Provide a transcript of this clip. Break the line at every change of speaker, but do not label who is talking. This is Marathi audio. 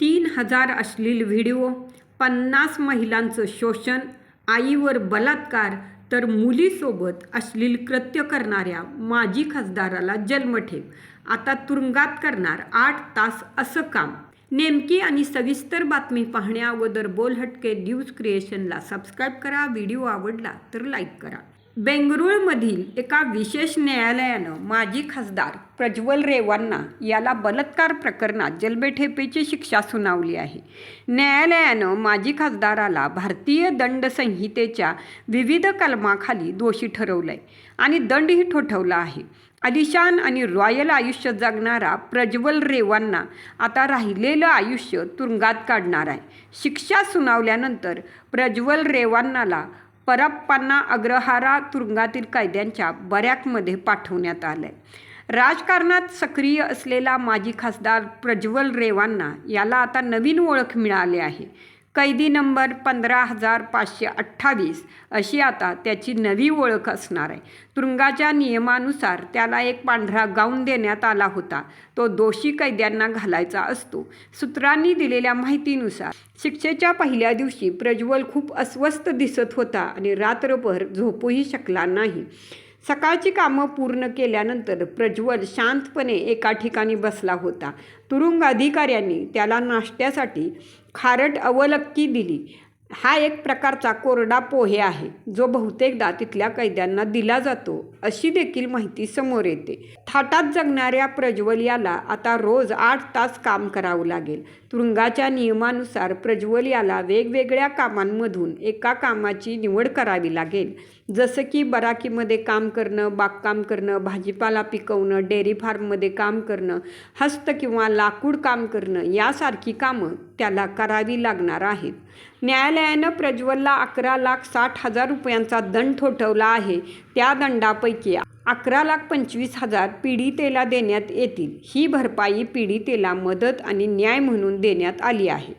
तीन हजार अश्लील व्हिडिओ पन्नास महिलांचं शोषण आईवर बलात्कार तर मुलीसोबत अश्लील कृत्य करणाऱ्या माजी खासदाराला जन्मठेप. आता तुरुंगात करणार आठ तास असं काम. नेमकी आणि सविस्तर बातमी पाहण्या अगोदर बोलहटके न्यूज क्रिएशनला सबस्क्राईब करा. व्हिडिओ आवडला तर लाईक करा. बेंगळुरूमधील एका विशेष न्यायालयानं माजी खासदार प्रज्वल रेवांना याला बलात्कार प्रकरणात जलबेठेपेची शिक्षा सुनावली आहे. न्यायालयानं माजी खासदाराला भारतीय दंड संहितेच्या विविध कलमाखाली दोषी ठरवलं आहे आणि दंडही ठोठवला आहे. आलिशान आणि रॉयल आयुष्य जगणारा प्रज्वल रेवांना आता राहिलेलं आयुष्य तुरुंगात काढणार आहे. शिक्षा सुनावल्यानंतर प्रज्वल रेवांनाला परप्पांना अग्रहारा तुरुंगातील कैद्यांच्या बऱ्याकमध्ये पाठवण्यात आलं आहे राजकारणात सक्रिय असलेला माजी खासदार प्रज्वल रेवांना याला आता नवीन ओळख मिळाली आहे. कैदी नंबर पंधरा हजार पाचशे अठ्ठावीस अशी आता त्याची नवी ओळख असणार आहे. तुरुंगाच्या नियमानुसार त्याला एक पांढरा गाऊन देण्यात आला होता. तो दोषी कैद्यांना घालायचा असतो. सूत्रांनी दिलेल्या माहितीनुसार शिक्षेच्या पहिल्या दिवशी प्रज्वल खूप अस्वस्थ दिसत होता आणि रात्रभर झोपूही शकला नाही. सकाळची कामं पूर्ण केल्यानंतर प्रज्वल शांतपणे एका ठिकाणी बसला होता. तुरुंग अधिकाऱ्यांनी त्याला नाश्त्यासाठी खारट अवलक्की दिली. हा एक प्रकारचा कोरडा पोहे आहे जो बहुतेकदा तिथल्या कैद्यांना दिला जातो अशी देखील माहिती समोर येते. थाटात जगणाऱ्या प्रज्वल याला आता रोज आठ तास काम करावं लागेल. तुरुंगाच्या नियमानुसार प्रज्वल याला वेगवेगळ्या कामांमधून एका कामाची निवड करावी लागेल. जसं की बराकीमध्ये काम करणं बागकाम करणं भाजीपाला पिकवणं डेअरी फार्ममध्ये काम करणं हस्त किंवा लाकूड काम करणं यासारखी कामं त्याला करावी लागणार आहेत. न्यायालयानं प्रज्वलला अकरा लाख साठ हजार रुपयांचा दंड ठोठवला आहे. त्या दंडापैकी अकरा लाख पंचवीस हजार पीडितेला देण्यात येतील. ही भरपाई पीडितेला मदत आणि न्याय म्हणून देण्यात आली आहे.